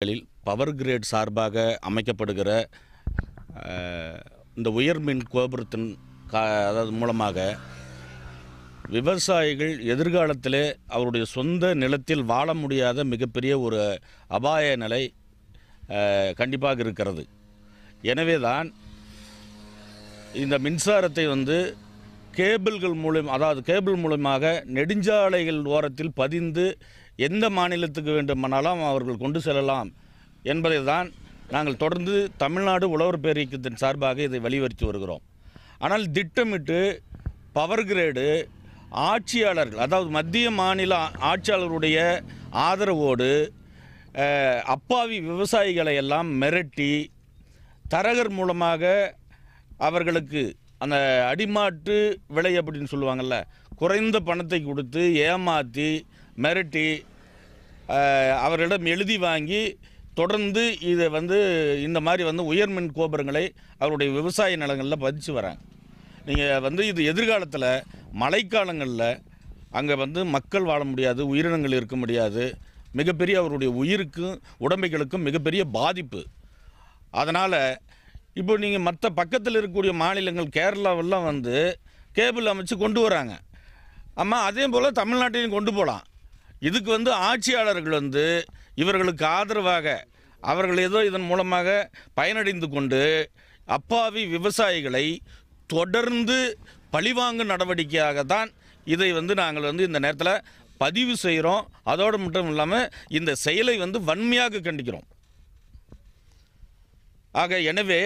களில் power great சார்பாக அமைக்கப்படுகிற இந்த உயர்மின் கோபுரத்தின் கா அதாவது மூலமாக விவசாயிகள் எதிர்காலத்திலே அவருடைய சொந்த நிலத்தில் வாழ முடியாத மிகப்பெரிய ஒரு அபாய நிலை கண்டிப்பாக இருக்கிறது. எனவே தான் இந்த மின்சாரத்தை வந்து கேபிள்கள் மூலம் அதாவது கேபிள் மூலமாக நெடுஞ்சாலைகள் ஓரத்தில் பதிந்து எந்த மாநிலத்துக்கு வேண்டுமானாலும் அவர்கள் கொண்டு செல்லலாம் என்பதை தான் நாங்கள் தொடர்ந்து தமிழ்நாடு உழவர் பேரியக்கத்தின் சார்பாக இதை வலியுறுத்தி வருகிறோம். ஆனால் திட்டமிட்டு பவர் கிரேடு ஆட்சியாளர்கள் அதாவது மத்திய மாநில ஆட்சியாளருடைய ஆதரவோடு அப்பாவி விவசாயிகளை எல்லாம் மிரட்டி தரகர் மூலமாக அவர்களுக்கு அந்த அடிமாட்டு விலை அப்படின்னு சொல்லுவாங்கள்ல குறைந்த பணத்தை கொடுத்து ஏமாற்றி மிரட்டி அவரிடம் அவர்களிடம் எழுதி வாங்கி தொடர்ந்து இதை வந்து இந்த மாதிரி வந்து உயர்மின் கோபுரங்களை அவருடைய விவசாய நிலங்களில் பதிச்சு வராங்க. நீங்கள் வந்து இது எதிர்காலத்தில் மழைக்காலங்களில் அங்கே வந்து மக்கள் வாழ முடியாது உயிரினங்கள் இருக்க முடியாது மிகப்பெரிய அவருடைய உயிருக்கும் உடமைகளுக்கும் மிகப்பெரிய பாதிப்பு. அதனால் இப்போ நீங்கள் மற்ற பக்கத்தில் இருக்கக்கூடிய மாநிலங்கள் கேரளாவெல்லாம் வந்து கேபிள் அமைச்சு கொண்டு வராங்க. அம்மா அதே போல் தமிழ்நாட்டிலையும் கொண்டு போகலாம் இதுக்கு வந்து ஆட்சியாளர்கள் வந்து இவர்களுக்கு ஆதரவாக அவர்கள் ஏதோ இதன் மூலமாக பயனடைந்து கொண்டு அப்பாவி விவசாயிகளை தொடர்ந்து பழிவாங்கு நடவடிக்கையாக தான் இதை வந்து நாங்கள் வந்து இந்த நேரத்தில் பதிவு செய்கிறோம் அதோடு மட்டும் இல்லாமல் இந்த செயலை வந்து வன்மையாக கண்டிக்கிறோம். ஆக எனவே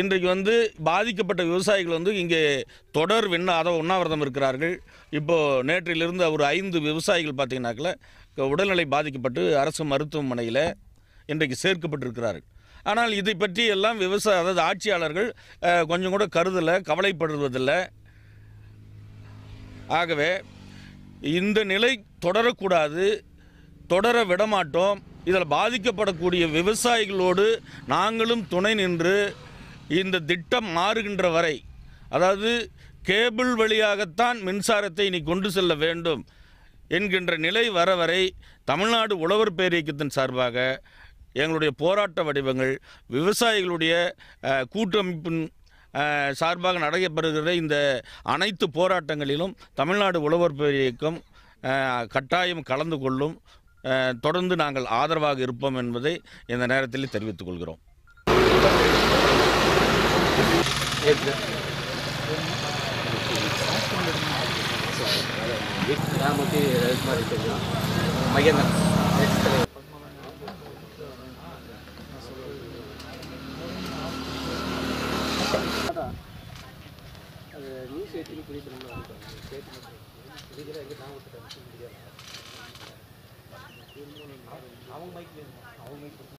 இன்றைக்கு வந்து பாதிக்கப்பட்ட விவசாயிகள் வந்து இங்கே தொடர் விண்ண அதை உண்ணாவிரதம் இருக்கிறார்கள். இப்போது நேற்றிலிருந்து ஒரு ஐந்து விவசாயிகள் பார்த்தீங்கன்னாக்கில் உடல்நிலை பாதிக்கப்பட்டு அரசு மருத்துவமனையில் இன்றைக்கு சேர்க்கப்பட்டிருக்கிறார்கள். ஆனால் இதை பற்றி எல்லாம் விவசாய அதாவது ஆட்சியாளர்கள் கொஞ்சம் கூட கருதலை கவலைப்படுவதில்லை. ஆகவே இந்த நிலை தொடரக்கூடாது தொடர விடமாட்டோம். இதில் பாதிக்கப்படக்கூடிய விவசாயிகளோடு நாங்களும் துணை நின்று இந்த திட்டம் மாறுகின்ற வரை அதாவது கேபிள் வழியாகத்தான் மின்சாரத்தை இனி கொண்டு செல்ல வேண்டும் என்கின்ற நிலை வர வரை தமிழ்நாடு உழவர் பேரியக்கத்தின் சார்பாக எங்களுடைய போராட்ட வடிவங்கள் விவசாயிகளுடைய கூட்டமைப்பின் சார்பாக நடைபெறுகிற இந்த அனைத்து போராட்டங்களிலும் தமிழ்நாடு உழவர் பேரியக்கம் கட்டாயம் கலந்து கொள்ளும் தொடர்ந்து நாங்கள் ஆதரவாக இருப்போம் என்பதை இந்த நேரத்தில் தெரிவித்துக் கொள்கிறோம். ராமூர்த்தி ரவிக்குமார் மகேந்திரன் அது நியூஸ் ஏற்றி குடிக்கிறோம் அவங்க மைக் அவங்க மைக்